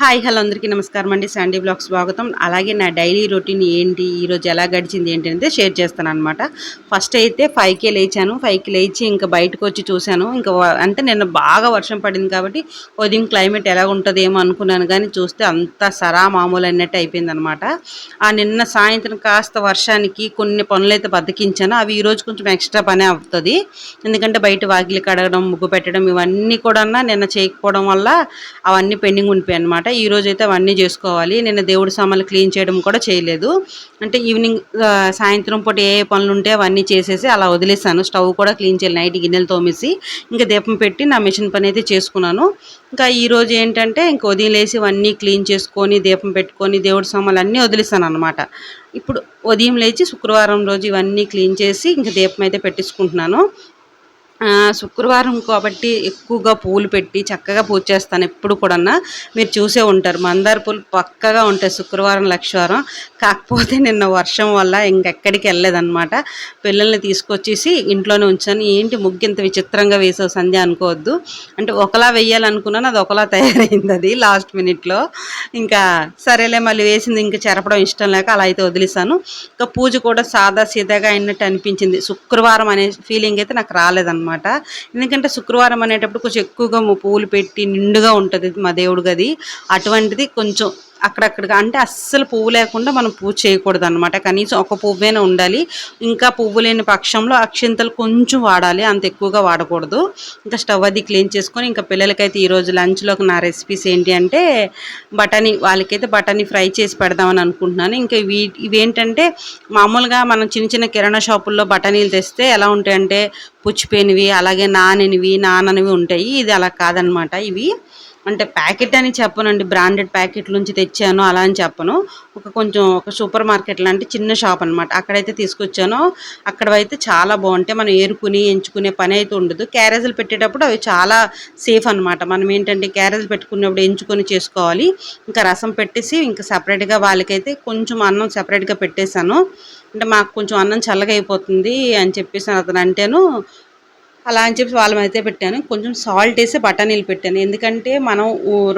Hi hello అందరికీ నమస్కారం అండి. శాండీ బ్లాగ్ స్వాగతం. అలాగే నా డైలీ రొటీన్ ఏంటి? ఈరోజు ఎలా గడిచింది ఏంటి అనేది షేర్ చేస్తాను అనమాట ఫస్ట్ అయితే ఫైవ్కే లేచాను. ఫైవ్కి లేచి ఇంకా బయటకు వచ్చి చూశాను. ఇంకా అంటే నిన్న బాగా వర్షం పడింది కాబట్టి ఉదయం క్లైమేట్ ఎలా ఉంటుందేమో అనుకున్నాను. కానీ చూస్తే అంత సరా మామూలు అన్నట్టు అయిపోయింది అనమాట ఆ నిన్న సాయంత్రం కాస్త వర్షానికి కొన్ని పనులు అయితే బతికించాను. అవి ఈరోజు కొంచెం ఎక్స్ట్రా పనే అవుతుంది. ఎందుకంటే బయట వాకిలి కడగడం ముగ్గు పెట్టడం ఇవన్నీ కూడా నిన్న చేయకపోవడం వల్ల అవన్నీ పెండింగ్ ఉండిపోయాయి అనమాట ఈ ఈరోజు అయితే అవన్నీ చేసుకోవాలి. నేను దేవుడి సామాన్లు క్లీన్ చేయడం కూడా చేయలేదు. అంటే ఈవినింగ్ సాయంత్రం పూట ఏ ఏ పనులు ఉంటే అవన్నీ చేసేసి అలా వదిలేసాను. స్టవ్ కూడా క్లీన్ చేయాలి. నైట్ గిన్నెలు తోమేసి ఇంకా దీపం పెట్టి నా మిషన్ పని అయితే చేసుకున్నాను. ఇంకా ఈరోజు ఏంటంటే ఇంక ఉదయం లేసి ఇవన్నీ క్లీన్ చేసుకొని దీపం పెట్టుకొని దేవుడి సామాన్లు అన్నీ వదిలేసాను అనమాట. ఇప్పుడు ఉదయం లేచి శుక్రవారం రోజు ఇవన్నీ క్లీన్ చేసి ఇంకా దీపం అయితే పెట్టించుకుంటున్నాను. శుక్రవారం కాబట్టి ఎక్కువగా పూలు పెట్టి చక్కగా పూజ చేస్తాను ఎప్పుడు కూడా మీరు చూసే ఉంటారు. మందార పూలు పక్కగా ఉంటాయి శుక్రవారం లక్షవారం. కాకపోతే నిన్న వర్షం వల్ల ఇంకెక్కడికి వెళ్ళలేదన్నమాట. పిల్లల్ని తీసుకొచ్చేసి ఇంట్లోనే ఉంచాను. ఏంటి ముగ్గు ఇంత విచిత్రంగా వేసావు సంధ్య అనుకోవద్దు. అంటే ఒకలా వేయాలనుకున్నాను అది ఒకలా తయారైంది అది లాస్ట్ మినిట్లో. ఇంకా సరేలే మళ్ళీ వేసింది ఇంకా చెరపడం ఇష్టం లేక అలా అయితే వదిలేసాను ఇంకా పూజ కూడా సాదా సీదాగా అయినట్టు అనిపించింది. శుక్రవారం అనే ఫీలింగ్ అయితే నాకు రాలేదన్నమాట. ఎందుకంటే శుక్రవారం అనేటప్పుడు కొంచెం ఎక్కువగా పువ్వులు పెట్టి నిండుగా ఉంటుంది మా దేవుడి గది. అటువంటిది కొంచెం అక్కడక్కడికి అంటే అస్సలు పువ్వు లేకుండా మనం పూజ చేయకూడదు అనమాట కనీసం ఒక పువ్వేనే ఉండాలి. ఇంకా పువ్వు లేని పక్షంలో అక్షింతలు కొంచెం వాడాలి. అంత ఎక్కువగా వాడకూడదు. ఇంకా స్టవ్ అది క్లీన్ చేసుకొని ఇంకా పిల్లలకైతే ఈరోజు లంచ్లోకి నా రెసిపీస్ ఏంటి అంటే బఠానీ వాళ్ళకైతే బఠానీ ఫ్రై చేసి పెడదామని అనుకుంటున్నాను. ఇంకా ఇవి ఇవేంటంటే మామూలుగా మనం చిన్న చిన్న కిరాణా షాపుల్లో బఠానీలు తెస్తే ఎలా ఉంటాయంటే పుచ్చిపోయినవి అలాగే నాననివి నాననివి ఉంటాయి. ఇది అలా కాదనమాట ఇవి అంటే ప్యాకెట్ అని చెప్పనండి. బ్రాండెడ్ ప్యాకెట్ నుంచి తెచ్చాను అలా అని చెప్పను. ఒక కొంచెం ఒక సూపర్ మార్కెట్ లాంటి చిన్న షాప్ అనమాట అక్కడైతే తీసుకొచ్చాను. అక్కడైతే చాలా బాగుంటాయి. మనం ఏరుకుని ఎంచుకునే పని అయితే ఉండదు. క్యారేజీలు పెట్టేటప్పుడు అవి చాలా సేఫ్ అనమాట మనం ఏంటంటే క్యారేజీలు పెట్టుకున్నప్పుడు ఎంచుకొని చేసుకోవాలి. ఇంకా రసం పెట్టేసి ఇంకా సపరేట్గా వాళ్ళకైతే కొంచెం అన్నం సపరేట్గా పెట్టేశాను. అంటే మాకు కొంచెం అన్నం చల్లగా అయిపోతుంది అని చెప్పేసి అతను అంటేను. అలా అని చెప్పి వాళ్ళ అయితే పెట్టాను. కొంచెం సాల్ట్ వేసి బఠానీలు పెట్టాను. ఎందుకంటే మనం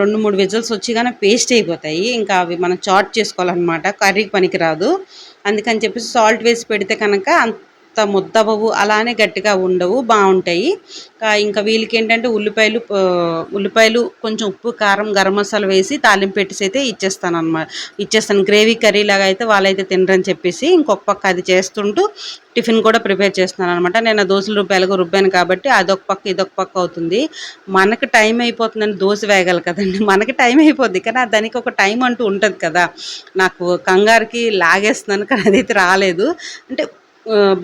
రెండు మూడు విజిల్స్ వచ్చి కానీ పేస్ట్ అయిపోతాయి. ఇంకా అవి మనం చాట్ చేసుకోవాలన్నమాట. కర్రీకి పనికిరాదు. అందుకని చెప్పేసి సాల్ట్ వేసి పెడితే కనుక అంత ముద్దవవు అలానే గట్టిగా ఉండవు బాగుంటాయి. ఇంకా- వీళ్ళకి ఏంటంటే ఉల్లిపాయలు ఉల్లిపాయలు కొంచెం ఉప్పు కారం గరం మసాలా వేసి తాలింపు పెట్టేసి అయితే ఇచ్చేస్తాను అనమాట ఇచ్చేస్తాను గ్రేవీ కర్రీ లాగా అయితే వాళ్ళైతే తినరని చెప్పేసి ఇంకొక పక్క అది చేస్తుంటూ టిఫిన్ కూడా ప్రిపేర్ చేస్తున్నాను అనమాట నేను దోశలు రూపాయలుగా రుబ్బాను కాబట్టి అదొక పక్క ఇదొక పక్క అవుతుంది. మనకు టైం అయిపోతుందని దోశ వేయగలరు కదండి. మనకి టైం అయిపోద్ది కానీ దానికి ఒక టైం అంటూ ఉంటుంది కదా. నాకు కంగారుకి లాగేస్తున్నాను కానీ అదైతే రాలేదు. అంటే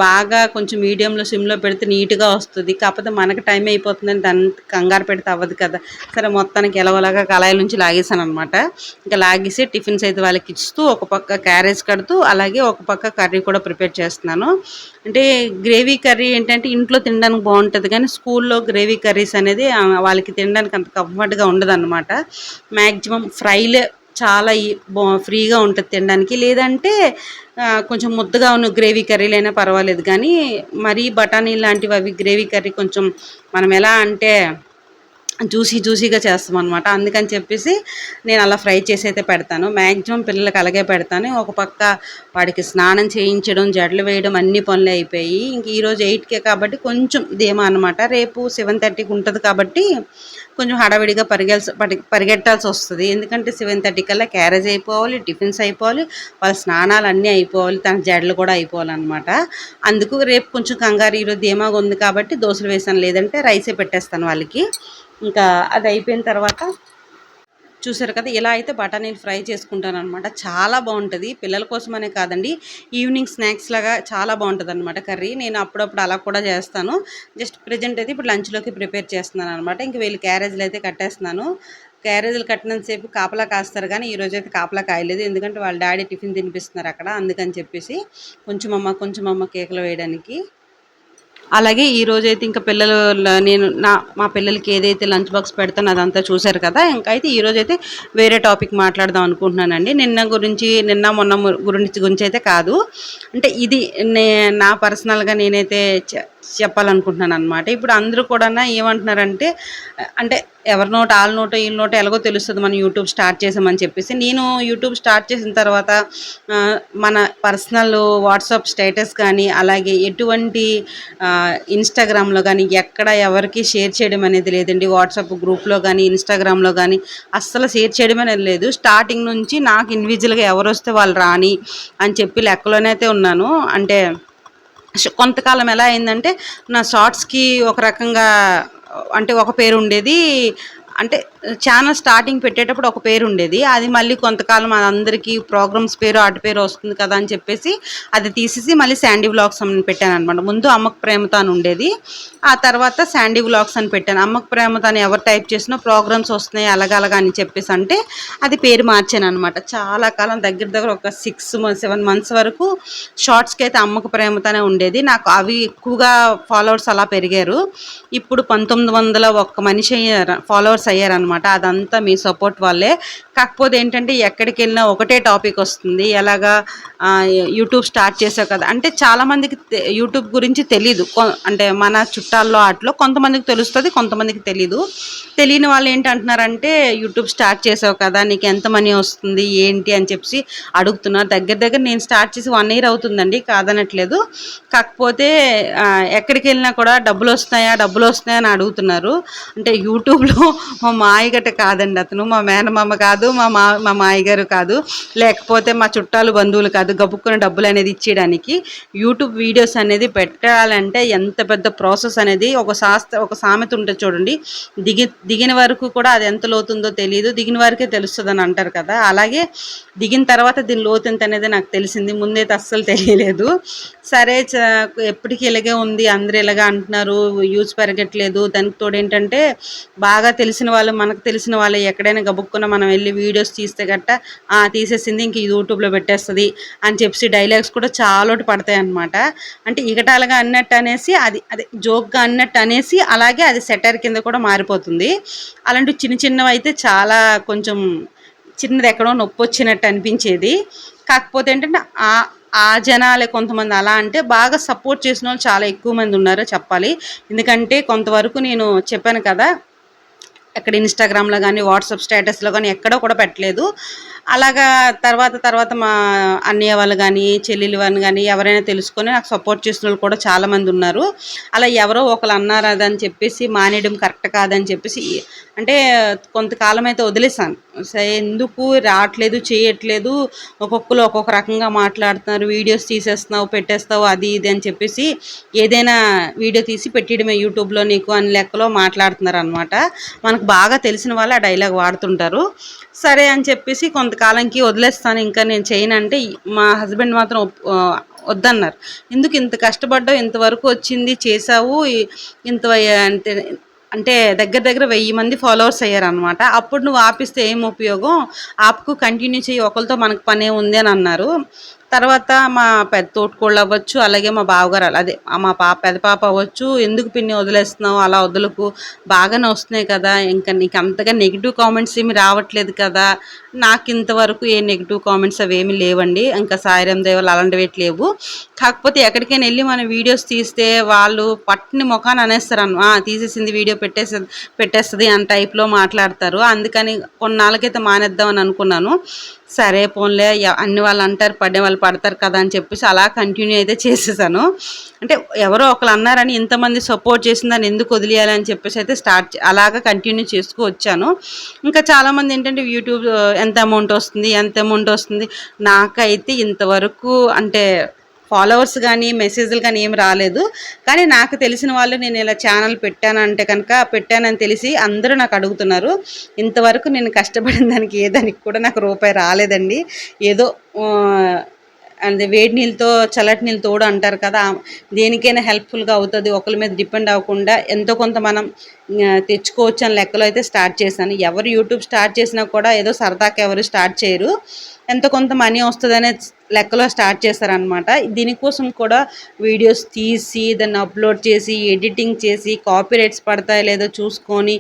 బాగా కొంచెం మీడియంలో సిమ్లో పెడితే నీట్గా వస్తుంది. కాకపోతే మనకి టైం అయిపోతుందని దాన్ని కంగారు పెడితే అవ్వదు కదా. సరే మొత్తానికి ఎలవలాగా కళాయిల నుంచి లాగేసాను అనమాట ఇంకా లాగేసి టిఫిన్స్ అయితే వాళ్ళకి ఇస్తూ ఒక పక్క క్యారేజ్ కడుతూ అలాగే ఒక పక్క కర్రీ కూడా ప్రిపేర్ చేస్తున్నాను. అంటే గ్రేవీ కర్రీ ఏంటంటే ఇంట్లో తినడానికి బాగుంటుంది కానీ స్కూల్లో గ్రేవీ కర్రీస్ అనేది వాళ్ళకి తినడానికి అంత కంఫర్ట్గా ఉండదు అనమాట మ్యాక్సిమం ఫ్రైలే చాలా ఈ- బా ఫ్రీగా ఉంటుంది తినడానికి. లేదంటే కొంచెం ముద్దగా ఉన్న గ్రేవీ కర్రీలైనా పర్వాలేదు. కానీ మరీ బఠానీ లాంటివి అవి గ్రేవీ కర్రీ కొంచెం మనం ఎలా అంటే జ్యూసీ జ్యూసీగా చేస్తాం అనమాట అందుకని చెప్పేసి నేను అలా ఫ్రై చేసి అయితే పెడతాను. మ్యాక్సిమం పిల్లలకి అలాగే పెడతాను. ఒక పక్క వాడికి స్నానం చేయించడం జడలు వేయడం అన్ని పనులు అయిపోయి ఇంక ఈరోజు ఎయిట్కే కాబట్టి కొంచెం ధీమా అనమాట రేపు సెవెన్ థర్టీకి ఉంటుంది కాబట్టి కొంచెం హడావిడిగా పరిగెల్సి పరిగెట్టాల్సి వస్తుంది. ఎందుకంటే సెవెన్ థర్టీ కల్లా క్యారేజ్ అయిపోవాలి టిఫిన్స్ అయిపోవాలి వాళ్ళ స్నానాలు అన్నీ అయిపోవాలి తన జడలు కూడా అయిపోవాలన్నమాట. అందుకు రేపు కొంచెం కంగారు ఈరోజు ధీమాగా ఉంది కాబట్టి దోశలు వేసాను లేదంటే రైసే పెట్టేస్తాను వాళ్ళకి. ఇంకా అది అయిపోయిన తర్వాత చూసారు కదా ఇలా అయితే బఠానీలు ఫ్రై చేసుకుంటాను అనమాట చాలా బాగుంటుంది. పిల్లల కోసమనే కాదండి ఈవినింగ్ స్నాక్స్ లాగా చాలా బాగుంటుంది అనమాట కర్రీ. నేను అప్పుడప్పుడు అలా కూడా చేస్తాను. జస్ట్ ప్రజెంట్ అయితే ఇప్పుడు లంచ్లోకి ప్రిపేర్ చేస్తున్నాను అనమాట ఇంక వీళ్ళు క్యారేజీలు అయితే కట్టేస్తున్నాను. క్యారేజీలు కట్టినంతసేపు కాపలా కాస్తారు కానీ ఈరోజు అయితే కాపలా కాయలేదు. ఎందుకంటే వాళ్ళ డాడీ టిఫిన్ తినిపిస్తున్నారు అక్కడ అందుకని చెప్పేసి కొంచెం అమ్మ కొంచెం అమ్మ కేకులు వేయడానికి. అలాగే ఈ రోజైతే అయితే ఇంకా పిల్లలు నేను నా మా పిల్లలకి ఏదైతే లంచ్ బాక్స్ పెడతానో అదంతా చూశారు కదా ఇంకా అయితే ఈ అయితే వేరే టాపిక్ మాట్లాడదాం అనుకుంటున్నానండి. నిన్న గురించి నిన్న మొన్న గురించి గురించి అయితే కాదు. అంటే ఇది నే నా పర్సనల్గా నేనైతే చె- చెప్పాలనుకుంటున్నాను అనమాట ఇప్పుడు అందరూ కూడా ఏమంటున్నారంటే అంటే ఎవరి నోట ఆల్ నోట వీళ్ళ నోట ఎలాగో తెలుస్తుంది మనం యూట్యూబ్ స్టార్ట్ చేసామని చెప్పేసి. నేను యూట్యూబ్ స్టార్ట్ చేసిన తర్వాత మన పర్సనల్ వాట్సాప్ స్టేటస్ కానీ అలాగే ఎటువంటి ఇన్స్టాగ్రామ్లో కానీ ఎక్కడ ఎవరికి షేర్ చేయడం అనేది లేదండి. వాట్సాప్ గ్రూప్లో కానీ ఇన్స్టాగ్రామ్లో కానీ అస్సలు షేర్ చేయడం అనేది లేదు. స్టార్టింగ్ నుంచి నాకు ఇండివిజువల్గా ఎవరు వస్తే వాళ్ళు రాని అని చెప్పి లెక్కలోనే అయితే ఉన్నాను. అంటే కొంతకాలం ఎలా అయిందంటే నా షార్ట్స్కి ఒక రకంగా అంటే ఒక పేరు ఉండేది. అంటే ఛానల్ స్టార్టింగ్ పెట్టేటప్పుడు ఒక పేరు ఉండేది. అది మళ్ళీ కొంతకాలం అందరికీ ప్రోగ్రామ్స్ పేరు ఆట పేరు వస్తుంది కదా అని చెప్పేసి అది తీసేసి మళ్ళీ శాండీ వ్లాగ్స్ అని పెట్టాను అనమాట ముందు అమ్మకు ప్రేమతో అని ఉండేది. ఆ తర్వాత శాండీ వ్లాగ్స్ అని పెట్టాను. అమ్మకు ప్రేమతో అని ఎవరు టైప్ చేసినా ప్రోగ్రామ్స్ వస్తున్నాయి అలాగలగా అని చెప్పేసి అంటే అది పేరు మార్చాను అనమాట చాలా కాలం దగ్గర దగ్గర ఒక సిక్స్ సెవెన్ మంత్స్ వరకు షార్ట్స్కి అయితే అమ్మకు ప్రేమతోనే ఉండేది. నాకు అవి ఎక్కువగా ఫాలోవర్స్ అలా పెరిగారు. ఇప్పుడు పంతొమ్మిది వందల ఒక్క మనిషి అయ్యారు ఫాలోవర్స్ అయ్యారనమాట అదంతా మీ సపోర్ట్ వల్లే కాకపోతే ఏంటంటే ఎక్కడికి వెళ్ళినా ఒకటే టాపిక్ వస్తుంది. ఎలాగా యూట్యూబ్ స్టార్ట్ చేసావు కదా. అంటే చాలామందికి యూట్యూబ్ గురించి తెలీదు. కొ- అంటే మన చుట్టాల్లో అట్లో కొంతమందికి తెలుస్తుంది కొంతమందికి తెలీదు. తెలియని వాళ్ళు ఏంటి అంటున్నారంటే యూట్యూబ్ స్టార్ట్ చేసావు కదా నీకు ఎంత మనీ వస్తుంది ఏంటి అని చెప్పి అడుగుతున్నారు. దగ్గర దగ్గర నేను స్టార్ట్ చేసి వన్ ఇయర్ అవుతుందండి కాదనట్లేదు. కాకపోతే ఎక్కడికి వెళ్ళినా కూడా డబ్బులు వస్తాయా డబ్బులు వస్తాయా అని అడుగుతున్నారు. అంటే యూట్యూబ్లో మా మాయగట కాదండి అతను. మా మేనమామ కాదు మా మా మా మాయగారు కాదు. లేకపోతే మా చుట్టాలు బంధువులు కాదు. గబుక్కున్న డబ్బులు అనేది ఇచ్చేయడానికి యూట్యూబ్ వీడియోస్ అనేది పెట్టాలంటే ఎంత పెద్ద ప్రాసెస్ అనేది ఒక శాస్త్ర ఒక సామెత ఉంటుంది చూడండి. దిగి దిగిన వరకు కూడా అది ఎంత లోతుందో తెలియదు దిగిన వరకే తెలుస్తుంది అని అంటారు కదా. అలాగే దిగిన తర్వాత దీని లోతు ఎంత అనేది నాకు తెలిసింది. ముందైతే అస్సలు తెలియలేదు. సరే చ- ఎప్పటికీ ఇలాగే ఉంది. అందరూ ఇలాగా అంటున్నారు. యూజ్ పెరగట్లేదు. దానికి తోడు ఏంటంటే బాగా తెలిసిన వాళ్ళు మనకు తెలిసిన వాళ్ళు ఎక్కడైనా గబుక్కున్న మనం వెళ్ళి వీడియోస్ తీస్తే గట్ట "ఆ, తీసేసింది ఇంక ఇది యూట్యూబ్లో పెట్టేస్తుంది అని చెప్పి డైలాగ్స్ కూడా చాలా పడతాయి అన్నమాట. అంటే ఇగటాలుగా అన్నట్టు అనేసి అది అదే జోక్గా అన్నట్టు అనేసి అలాగే అది సెటర్ కింద కూడా మారిపోతుంది. అలాంటి చిన్న చిన్నవి అయితే చాలా కొంచెం చిన్నది ఎక్కడో నొప్పి వచ్చినట్టు అనిపించేది. కాకపోతే ఏంటంటే ఆ ఆ జనాలే కొంతమంది అలా అంటే బాగా సపోర్ట్ చేసిన వాళ్ళు చాలా ఎక్కువ మంది ఉన్నారు చెప్పాలి. ఎందుకంటే కొంతవరకు నేను చెప్పాను కదా ఎక్కడ ఇన్స్టాగ్రామ్లో కానీ వాట్సాప్ స్టేటస్లో కానీ ఎక్కడో కూడా పెట్టలేదు. అలాగా తర్వాత తర్వాత మా అన్నయ్య వాళ్ళు కానీ చెల్లెలు వాళ్ళు కానీ ఎవరైనా తెలుసుకొని నాకు సపోర్ట్ చేసిన వాళ్ళు కూడా చాలామంది ఉన్నారు. అలా ఎవరో ఒకరు అన్నారు అదని చెప్పేసి మానేయడం కరెక్ట్ కాదని చెప్పేసి అంటే కొంతకాలం అయితే వదిలేసాను సరే ఎందుకు రావట్లేదు చేయట్లేదు ఒక్కొక్కరు ఒక్కొక్క రకంగా మాట్లాడుతున్నారు వీడియోస్ తీసేస్తున్నావు పెట్టేస్తావు అది ఇది అని చెప్పేసి ఏదైనా వీడియో తీసి పెట్టడమే యూట్యూబ్లో నీకు అని లెక్కలో మాట్లాడుతున్నారు అనమాట మనకు బాగా తెలిసిన వాళ్ళు ఆ డైలాగ్ వాడుతుంటారు. సరే అని చెప్పేసి కొంత కొంతకాలంకి వదిలేస్తాను ఇంకా నేను చేయను అంటే మా హస్బెండ్ మాత్రం ఒప్- వద్దన్నారు. ఎందుకు ఇంత కష్టపడ్డావు ఇంతవరకు వచ్చింది చేసావు ఇంత అంటే అంటే దగ్గర దగ్గర వెయ్యి మంది ఫాలోవర్స్ అయ్యారనమాట అప్పుడు నువ్వు ఆపిస్తే ఏం ఉపయోగం? ఆపుకు కంటిన్యూ చేయి ఒకరితో మనకు పనే ఉంది అని అన్నారు. తర్వాత మా పెద్ద తోటికోళ్ళు అవ్వచ్చు అలాగే మా బావగారు అదే మా పాప పెద్ద పాప అవ్వచ్చు. ఎందుకు పిన్ని వదిలేస్తున్నావు? అలా వదులకు బాగానే వస్తున్నాయి కదా. ఇంకా నీకు అంతగా నెగిటివ్ కామెంట్స్ ఏమి రావట్లేదు కదా. నాకు ఇంతవరకు ఏ నెగిటివ్ కామెంట్స్ అవి ఏమి లేవండి. ఇంకా సాయిరామ్ దేవాలు అలాంటివి లేవు. కాకపోతే ఎక్కడికైనా వెళ్ళి మనం వీడియోస్ తీస్తే వాళ్ళు పట్టుని ముఖాన్ని అనేస్తారు అన్న తీసేసింది వీడియో పెట్టేసి పెట్టేస్తుంది అని టైప్లో మాట్లాడతారు. అందుకని కొన్నాళ్ళకైతే మానేద్దామని అనుకున్నాను. సరే పోన్లే అన్ని వాళ్ళు అంటారు పడే వాళ్ళు పడతారు కదా అని చెప్పేసి అలా కంటిన్యూ అయితే చేసేసాను. అంటే ఎవరో ఒకరు అన్నారని ఇంతమంది సపోర్ట్ చేసిందని ఎందుకు వదిలేయాలని చెప్పేసి అయితే స్టార్ట్ అలాగా కంటిన్యూ చేసుకు వచ్చాను. ఇంకా చాలామంది ఏంటంటే యూట్యూబ్ ఎంత అమౌంట్ వస్తుంది ఎంత అమౌంట్ వస్తుంది నాకైతే ఇంతవరకు అంటే ఫాలోవర్స్ కానీ మెసేజ్లు కానీ ఏం రాలేదు. కానీ నాకు తెలిసిన వాళ్ళు నేను ఇలా ఛానల్ పెట్టానంటే కనుక పెట్టానని తెలిసి అందరూ నాకు అడుగుతున్నారు. ఇంతవరకు నేను కష్టపడిన దానికి ఏ దానికి కూడా నాకు రూపాయి రాలేదండి. ఏదో అంటే వేడి నీళ్ళతో చల్లటి నీళ్ళు తోడు అంటారు కదా దేనికైనా హెల్ప్ఫుల్గా అవుతుంది ఒకరి మీద డిపెండ్ అవ్వకుండా ఎంతో కొంత మనం తెచ్చుకోవచ్చు అని లెక్కలో అయితే స్టార్ట్ చేశాను. ఎవరు యూట్యూబ్ స్టార్ట్ చేసినా కూడా ఏదో సరదాకి ఎవరు స్టార్ట్ చేయరు. ఎంత కొంత మనీ వస్తుందనే లెక్కలో స్టార్ట్ చేశారనమాట దీనికోసం కూడా వీడియోస్ తీసి దాన్ని అప్లోడ్ చేసి ఎడిటింగ్ చేసి కాపీ రైట్స్ పడతాయో లేదో చూసుకొని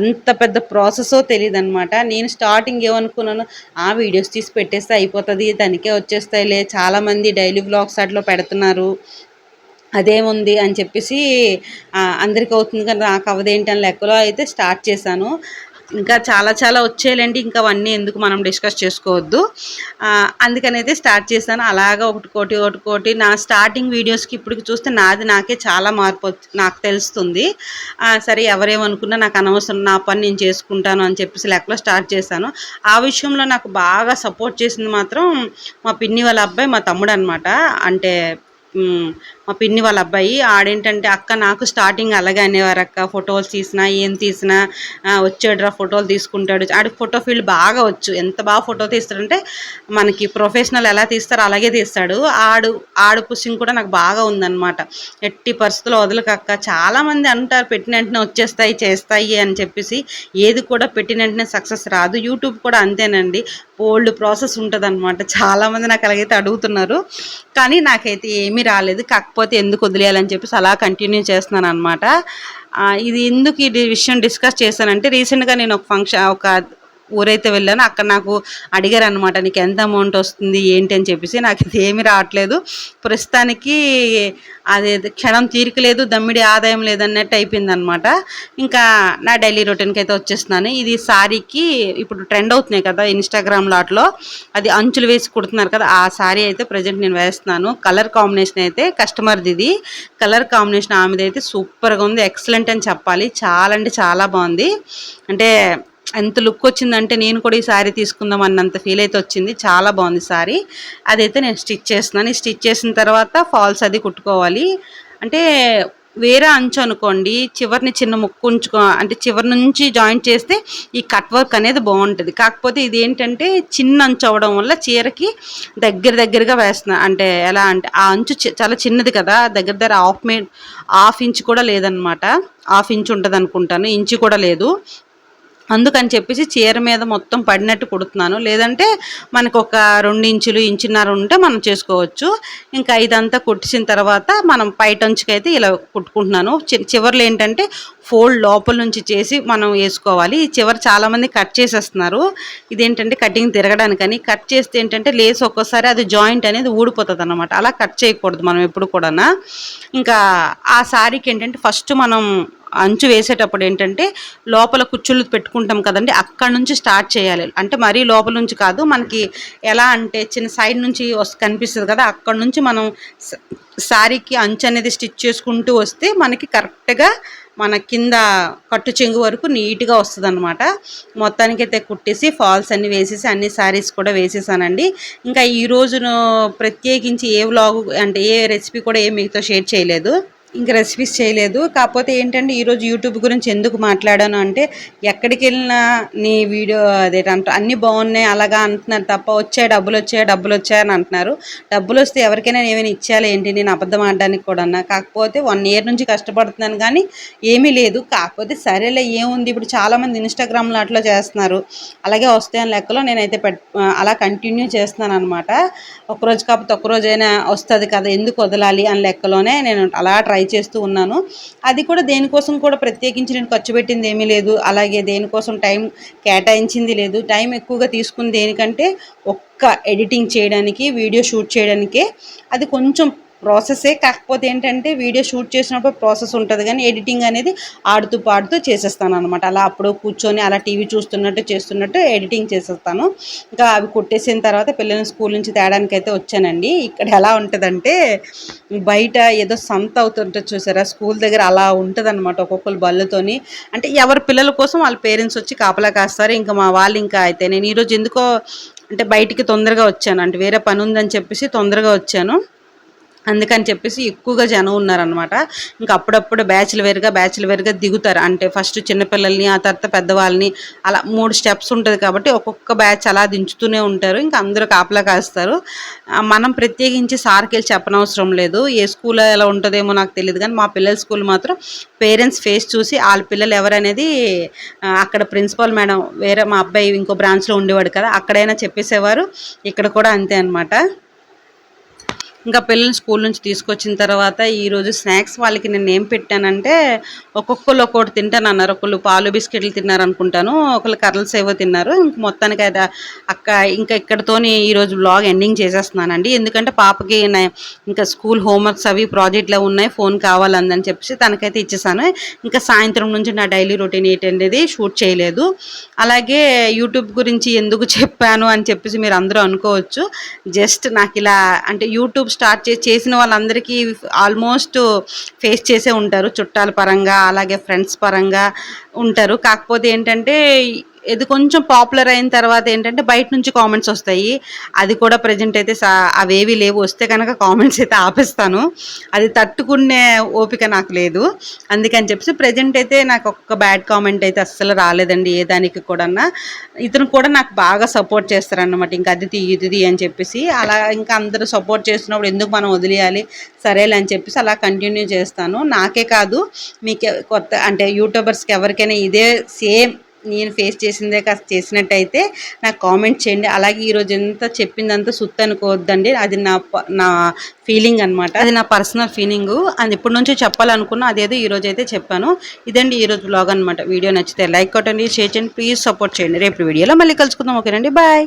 ఎంత పెద్ద ప్రాసెసో తెలియదు అనమాట నేను స్టార్టింగ్ ఏమనుకున్నాను ఆ వీడియోస్ తీసి పెట్టేస్తే అయిపోతుంది దానికే వచ్చేస్తాయిలే చాలామంది డైలీ వ్లాగ్స్ అట్లా పెడుతున్నారు. అదేముంది అని చెప్పేసి అందరికీ అందరికి అవుతుంది కానీ నాకు అవదేంటి అని లెక్కలో అయితే స్టార్ట్ చేశాను. ఇంకా చాలా చాలా వచ్చేయాలండి ఇంకా అవన్నీ ఎందుకు మనం డిస్కస్ చేసుకోవద్దు. అందుకనైతే అందుకని అయితే స్టార్ట్ చేశాను. అలాగా ఒకటి కోటి ఒకటి కోటి. నా స్టార్టింగ్ వీడియోస్కి ఇప్పటికి చూస్తే నాది నాకే చాలా మార్పు వచ్చి- నాకు తెలుస్తుంది. సరే ఎవరేమనుకున్నా నాకు అనవసరం నా పని నేను చేసుకుంటాను అని చెప్పేసి లెక్కలో స్టార్ట్ చేశాను. ఆ విషయంలో నాకు బాగా సపోర్ట్ చేసింది మాత్రం మా పిన్ని వాళ్ళ అబ్బాయి మా తమ్ముడు అనమాట అంటే మా పిన్ని వాళ్ళ అబ్బాయి ఆడేంటంటే అక్క నాకు స్టార్టింగ్ అలాగే అనేవారు అక్క. ఫోటోలు తీసినా ఏం తీసినా వచ్చాడురా ఫోటోలు తీసుకుంటాడు. ఆడికి ఫోటో ఫీల్డ్ బాగా వచ్చు. ఎంత బాగా ఫోటో తీస్తాడంటే మనకి ప్రొఫెషనల్ ఎలా తీస్తారో అలాగే తీస్తాడు. ఆడు ఆడు పుషింగ్ కూడా నాకు బాగా ఉందన్నమాట. ఎట్టి పరిస్థితుల్లో వదలకక్క చాలామంది అంటారు పెట్టిన వెంటనే వచ్చేస్తాయి చేస్తాయి అని చెప్పేసి. ఏది కూడా పెట్టిన వెంటనే సక్సెస్ రాదు. యూట్యూబ్ కూడా అంతేనండి. ఓల్డ్ ప్రాసెస్ ఉంటుంది అనమాట చాలామంది నాకు అలాగైతే అడుగుతున్నారు. కానీ నాకైతే ఏమీ రాలేదు. కాకపోతే ఎందుకు వదిలేయాలని చెప్పేసి అలా కంటిన్యూ చేస్తున్నాను అనమాట ఇది ఎందుకు ఈ విషయం డిస్కస్ చేశానంటే రీసెంట్గా నేను ఒక ఫంక్షన్ ఒక ఊరైతే వెళ్ళాను. అక్కడ నాకు అడిగారు అనమాట నీకు ఎంత అమౌంట్ వస్తుంది ఏంటి? అని చెప్పేసి. నాకు ఇది ఏమీ రావట్లేదు. ప్రస్తుతానికి అది క్షణం తీరిక లేదు దమ్మిడి ఆదాయం లేదన్నట్టు అయిపోయింది అనమాట ఇంకా నా డైలీ రొటీన్కి అయితే వచ్చేస్తున్నాను. ఇది శారీకి ఇప్పుడు ట్రెండ్ అవుతున్నాయి కదా ఇన్స్టాగ్రామ్ లాట్లో. అది అంచులు వేసి కుడుతున్నారు కదా ఆ శారీ అయితే ప్రజెంట్ నేను వేస్తున్నాను. కలర్ కాంబినేషన్ అయితే కస్టమర్ది ఇది. కలర్ కాంబినేషన్ ఆమెది అయితే సూపర్గా ఉంది. ఎక్సలెంట్ అని చెప్పాలి. చాలా అంటే చాలా బాగుంది. అంటే ఎంత లుక్ వచ్చిందంటే నేను కూడా ఈ శారీ తీసుకుందాం అన్నంత ఫీల్ అయితే వచ్చింది. చాలా బాగుంది శారీ అదైతే నేను స్టిచ్ చేస్తున్నాను. ఈ స్టిచ్ చేసిన తర్వాత ఫాల్స్ అది కుట్టుకోవాలి. అంటే వేరే అంచు అనుకోండి చివరిని చిన్న ముక్కు ఉంచుకో అంటే చివరి నుంచి జాయింట్ చేస్తే ఈ కట్ వర్క్ అనేది బాగుంటుంది. కాకపోతే ఇది ఏంటంటే చిన్న అంచు అవడం వల్ల చీరకి దగ్గర దగ్గరగా వేస్తున్నా అంటే ఎలా అంటే ఆ అంచు చాలా చిన్నది కదా దగ్గర దగ్గర హాఫ్ మే హాఫ్ ఇంచ్ కూడా లేదనమాట హాఫ్ ఇంచ్ ఉంటుంది అనుకుంటాను ఇంచు కూడా లేదు. అందుకని చెప్పేసి చీర మీద మొత్తం పడినట్టు కుడుతున్నాను. లేదంటే మనకు ఒక రెండు ఇంచులు ఇంచున్నర ఉంటే మనం చేసుకోవచ్చు. ఇంకా ఇదంతా కుట్టించిన తర్వాత మనం పైటంచుకైతే ఇలా కుట్టుకుంటున్నాను. చి- చివర్లో ఏంటంటే ఫోల్డ్ లోపల నుంచి చేసి మనం వేసుకోవాలి. ఈ చివరి చాలామంది కట్ చేసేస్తున్నారు. ఇదేంటంటే కటింగ్ తిరగడానికని. కట్ చేస్తే ఏంటంటే లేస్ ఒక్కోసారి అది జాయింట్ అనేది ఊడిపోతుంది అనమాట అలా కట్ చేయకూడదు మనం ఎప్పుడు కూడా ఇంకా ఆ శారీకి ఏంటంటే ఫస్ట్ మనం అంచు వేసేటప్పుడు ఏంటంటే లోపల కుచ్చులు పెట్టుకుంటాం కదండి అక్కడ నుంచి స్టార్ట్ చేయాలి. అంటే మరీ లోపల నుంచి కాదు మనకి ఎలా అంటే చిన్న సైడ్ నుంచి కనిపిస్తుంది కదా అక్కడ నుంచి మనం శారీకి అంచు అనేది స్టిచ్ చేసుకుంటూ వస్తే మనకి కరెక్ట్గా మన కింద కట్టు చెంగు వరకు నీట్గా వస్తుంది అనమాట మొత్తానికి అయితే కుట్టేసి ఫాల్స్ అన్ని వేసేసి అన్ని శారీస్ కూడా వేసేసానండి. ఇంకా ఈ రోజును ప్రత్యేకించి ఏ వ్లాగ్ అంటే ఏ రెసిపీ కూడా ఏ మీతో షేర్ చేయలేదు. ఇంకా రెసిపీస్ చేయలేదు. కాకపోతే ఏంటంటే ఈరోజు యూట్యూబ్ గురించి ఎందుకు మాట్లాడాను అంటే ఎక్కడికి వెళ్ళినా నీ వీడియో అదేంట అన్నీ బాగున్నాయి అలాగా అంటున్నారు తప్ప వచ్చాయి డబ్బులు వచ్చాయి డబ్బులు వచ్చాయి అని అంటున్నారు. డబ్బులు వస్తే ఎవరికైనా ఏమైనా ఇచ్చేయాలి ఏంటి? నేను అబద్ధం ఆడడానికి కూడా అన్నా కాకపోతే వన్ ఇయర్ నుంచి కష్టపడుతున్నాను కానీ ఏమీ లేదు. కాకపోతే సరేలే ఏముంది? ఇప్పుడు చాలామంది ఇన్స్టాగ్రామ్లో అట్లా చేస్తున్నారు. అలాగే వస్తాయని లెక్కలో నేనైతే పెట్ అలా కంటిన్యూ చేస్తున్నాను అనమాట ఒకరోజు కాకపోతే ఒకరోజైనా వస్తుంది కదా ఎందుకు వదలాలి అని లెక్కలోనే నేను అలా ట్రై ట్రై చేస్తూ ఉన్నాను. అది కూడా దేనికోసం కూడా ప్రత్యేకించి నేను ఖర్చు పెట్టింది ఏమీ లేదు. అలాగే దేనికోసం టైం కేటాయించింది లేదు. టైం ఎక్కువగా తీసుకుంది దేనికంటే ఒక్క ఎడిటింగ్ చేయడానికి వీడియో షూట్ చేయడానికే. అది కొంచెం ప్రాసెసే కాకపోతే ఏంటంటే వీడియో షూట్ చేసినప్పుడు ప్రాసెస్ ఉంటుంది కానీ ఎడిటింగ్ అనేది ఆడుతూ పాడుతూ చేసేస్తాను అనమాట అలా అప్పుడు కూర్చొని అలా టీవీ చూస్తున్నట్టు చేస్తున్నట్టు ఎడిటింగ్ చేసేస్తాను. ఇంకా అవి కొట్టేసిన తర్వాత పిల్లల్ని స్కూల్ నుంచి తేడానికి అయితే వచ్చానండి. ఇక్కడ ఎలా ఉంటుందంటే బయట ఏదో సంత అవుతుంటుంది చూసారా? స్కూల్ దగ్గర అలా ఉంటుంది అనమాట ఒక్కొక్కరు బళ్ళతోని. అంటే ఎవరి పిల్లల కోసం వాళ్ళ పేరెంట్స్ వచ్చి కాపలా కాస్తారు. ఇంకా మా వాళ్ళు ఇంకా అయితే నేను ఈరోజు ఎందుకో అంటే బయటికి తొందరగా వచ్చాను. అంటే వేరే పని ఉందని చెప్పేసి తొందరగా వచ్చాను. అందుకని చెప్పేసి ఎక్కువగా జనం ఉన్నారనమాట ఇంకా అప్పుడప్పుడు బ్యాచ్లు వేరుగా బ్యాచ్లు వేరుగా దిగుతారు. అంటే ఫస్ట్ చిన్నపిల్లల్ని ఆ తర్వాత పెద్దవాళ్ళని అలా మూడు స్టెప్స్ ఉంటుంది కాబట్టి ఒక్కొక్క బ్యాచ్ అలా దించుతూనే ఉంటారు. ఇంకా అందరూ కాపలా కాస్తారు. మనం ప్రత్యేకించి సార్కి వెళ్ళి చెప్పనవసరం లేదు. ఏ స్కూల్ ఎలా ఉంటుందేమో నాకు తెలియదు కానీ మా పిల్లల స్కూల్ మాత్రం పేరెంట్స్ ఫేస్ చూసి వాళ్ళ పిల్లలు ఎవరనేది అక్కడ ప్రిన్సిపల్ మేడం వేరే మా అబ్బాయి ఇంకో బ్రాంచ్లో ఉండేవాడు కదా అక్కడైనా చెప్పేసేవారు. ఇక్కడ కూడా అంతే అనమాట ఇంకా పిల్లల్ని స్కూల్ నుంచి తీసుకొచ్చిన తర్వాత ఈరోజు స్నాక్స్ వాళ్ళకి నేను ఏం పెట్టానంటే ఒక్కొక్కరు ఒక్కొక్కటి తింటాను అన్నారు. ఒకళ్ళు పాలు బిస్కెట్లు తిన్నారు అనుకుంటాను. ఒకళ్ళు కర్రలు సేవో తిన్నారు. ఇంక మొత్తానికి అయితే అక్క ఇంకా ఇక్కడతోని ఈరోజు బ్లాగ్ ఎండింగ్ చేసేస్తున్నానండి. ఎందుకంటే పాపకి ఇంకా స్కూల్ హోంవర్క్స్ అవి ప్రాజెక్ట్లో ఉన్నాయి. ఫోన్ కావాలందని చెప్పేసి తనకైతే ఇచ్చేసాను. ఇంకా సాయంత్రం నుంచి నా డైలీ రొటీన్ ఏంటనేది షూట్ చేయలేదు. అలాగే యూట్యూబ్ గురించి ఎందుకు చెప్పాను అని చెప్పేసి మీరు అందరూ అనుకోవచ్చు. జస్ట్ నాకు ఇలా అంటే యూట్యూబ్ స్టార్ట్ చేసి చేసిన వాళ్ళందరికీ ఆల్మోస్ట్ ఫేస్ చేసే ఉంటారు. చుట్టాల పరంగా అలాగే ఫ్రెండ్స్ పరంగా ఉంటారు. కాకపోతే ఏంటంటే ఇది కొంచెం పాపులర్ అయిన తర్వాత ఏంటంటే బయట నుంచి కామెంట్స్ వస్తాయి. అది కూడా ప్రజెంట్ అయితే సా అవేవి లేవు. వస్తే కనుక కామెంట్స్ అయితే ఆపేస్తాను. అది తట్టుకునే ఓపిక నాకు లేదు. అందుకని చెప్పేసి ప్రజెంట్ అయితే నాకు ఒక్క బ్యాడ్ కామెంట్ అయితే అస్సలు రాలేదండి. ఏ దానికి కూడా ఇతను కూడా నాకు బాగా సపోర్ట్ చేస్తారన్నమాట. ఇంకా అది తీ ఇది అని చెప్పేసి అలా ఇంకా అందరూ సపోర్ట్ చేస్తున్నప్పుడు ఎందుకు మనం వదిలేయాలి? సరేలే అని చెప్పేసి అలా కంటిన్యూ చేస్తాను. నాకే కాదు మీకు కొత్త అంటే యూట్యూబర్స్కి ఎవరికైనా ఇదే సేమ్ నేను ఫేస్ చేసిందే కాస్త చేసినట్టయితే నాకు కామెంట్ చేయండి. అలాగే ఈరోజు ఎంత చెప్పిందంతా సుత్తి అనుకోవద్దండి. అది నా నా ఫీలింగ్ అన్నమాట. అది నా పర్సనల్ ఫీలింగ్ అది ఇప్పటి నుంచో చెప్పాలనుకున్నా అదేదో ఈరోజు అయితే చెప్పాను. ఇదండి ఈ రోజు బ్లాగ్ అనమాట వీడియో నచ్చితే లైక్ కొట్టండి షేర్ చేయండి ప్లీజ్ సపోర్ట్ చేయండి. రేపు వీడియోలో మళ్ళీ కలుసుకుందాం. ఓకేనండి. బాయ్